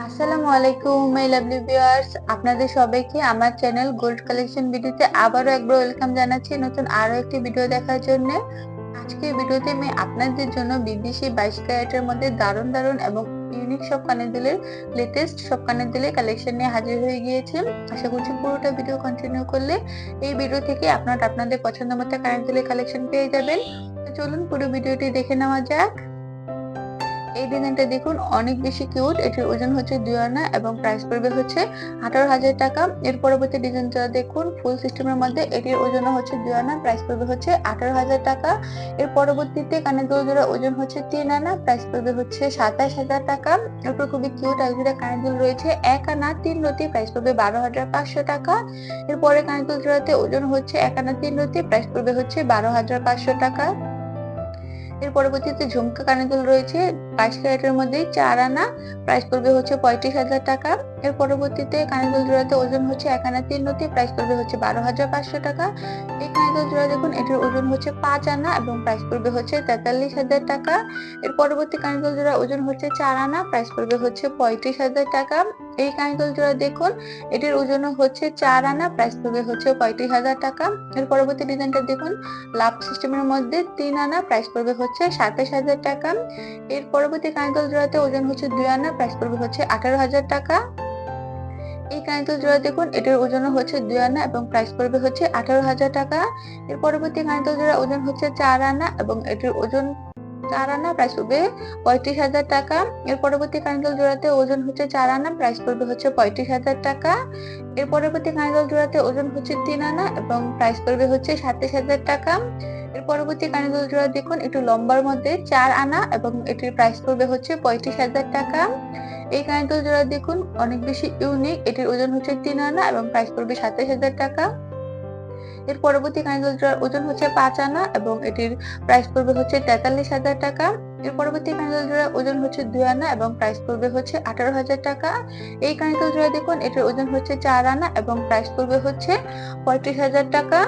আসসালামু আলাইকুম my lovely viewers আপনাদের সবাইকে আমার চ্যানেল গোল্ড কালেকশন ভিডিওতে আবারও একবার ওয়েলকাম জানাচ্ছি নতুন আরও একটি ভিডিও দেখার জন্য। আজকে ভিডিওতে আমি আপনাদের জন্য বিদেশি বাইশ ক্যারেটের মধ্যে দারুণ দারুণ এবং ইউনিক সব কানের দুলের লেটেস্ট সব কানের দুলের কালেকশন নিয়ে হাজির হয়ে গিয়েছে। আশা করছি পুরোটা ভিডিও কন্টিনিউ করলে এই ভিডিও থেকে আপনারা আপনাদের পছন্দ মতো দুলের কালেকশন পেয়ে যাবেন। চলুন পুরো ভিডিওটি দেখে নেওয়া যাক। এই ডিজাইনটা দেখুন, অনেক বেশি কিউট এটির ওজন হচ্ছে দুই আনা এবং প্রাইস পড়বে হচ্ছে আঠারো হাজার টাকা। এর পরবর্তী ডিজাইনটা দেখুন ফুল সিস্টেমের মধ্যে এটির ওজন হচ্ছে দুই আনা প্রাইস পড়বে হচ্ছে আঠারো হাজার টাকা। এর পরবর্তীতে কানের দুল জোড়া ওজন হচ্ছে তিন আনা প্রাইস পড়বে হচ্ছে সাতাশ হাজার টাকা। এরপর খুবই কিউট এক জোড়া কানের দুল রয়েছে, এক আনা, তিন রতি প্রাইস পড়বে বারো হাজার পাঁচশো টাকা। এরপরে কানের দুল জোড়াতে ওজন হচ্ছে এক আনা, তিন রতি প্রাইস পড়বে হচ্ছে বারো হাজার পাঁচশো টাকা। এর পরবর্তীতে ঝুমকা কানের দুল রয়েছে বাইশ ক্যারেটের মধ্যে চার আনা। প্রাইস পড়বে হচ্ছে পঁয়ত্রিশ হাজার টাকা। এর পরবর্তীতে কানের দুল জোড়াতে ওজন হচ্ছে এক আনা তিন নতি প্রাইস পড়বে হচ্ছে বারো হাজার পাঁচশো টাকা। এই কানের দুল জোড়া দেখুন, এটির ওজন হচ্ছে পাঁচ আনা এবং প্রাইস পড়বে হচ্ছে তেতাল্লিশ হাজার টাকা। এর পরবর্তী কানের দুল জোড়া ওজন হচ্ছে চার আনা প্রাইস পড়বে হচ্ছে পঁয়ত্রিশ হাজার টাকা। এই কানের দুল জোড়া দেখুন, এটির ওজন হচ্ছে চার আনা প্রাইস পড়বে হচ্ছে পঁয়ত্রিশ হাজার টাকা। এর পরবর্তী ডিজাইনটা দেখুন, লাভ সিস্টেমের মধ্যে তিন আনা প্রাইস পড়বে হচ্ছে সাতাশ হাজার টাকা। এর পরবর্তী কানিকল জোড়াতে ওজন হচ্ছে দুই আনা প্রাইস পড়বে হচ্ছে আঠারো হাজার টাকা। এই কানিকল জোড়া দেখুন, এটার ওজন হচ্ছে দুই আনা এবং প্রাইস পড়বে হচ্ছে আঠারো হাজার টাকা। এর পরবর্তী কানিকল জোড়া ওজন হচ্ছে চার আনা এবং এটির ওজন চার আনা প্রাইস পড়বে পঁয়ত্রিশ হাজার টাকা। এর পরবর্তী কানিকল জোড়াতে ওজন হচ্ছে চার আনা প্রাইস পড়বে হচ্ছে পঁয়ত্রিশ হাজার টাকা। এর পরবর্তী কানিকল জোড়াতে ওজন হচ্ছে তিন আনা এবং প্রাইস পড়বে হচ্ছে সাতাশ হাজার টাকা। এর পরবর্তী কানিদুল জোড়া দেখুন, একটু লম্বার মধ্যে চার আনা এবং এটির প্রাইস পড়বে হচ্ছে পঁয়ত্রিশ হাজার টাকা। এই কানিদুল জোড়া দেখুন, অনেক বেশি ইউনিক এটির ওজন হচ্ছে তিন আনা এবং প্রাইস পড়বে সাতাশ হাজার টাকা। এর পরবর্তী কানিদুল জোড়ার ওজন হচ্ছে পাঁচ আনা এবং এটির প্রাইস পড়বে হচ্ছে তেতাল্লিশ হাজার টাকা। এর পরবর্তী কানিদুল জোড়ার ওজন হচ্ছে দুই আনা এবং প্রাইস পড়বে হচ্ছে আঠারো হাজার টাকা। এই কানিদুল জোড়া দেখুন, এটির ওজন হচ্ছে চার আনা এবং প্রাইস পড়বে হচ্ছে পঁয়ত্রিশ হাজার টাকা।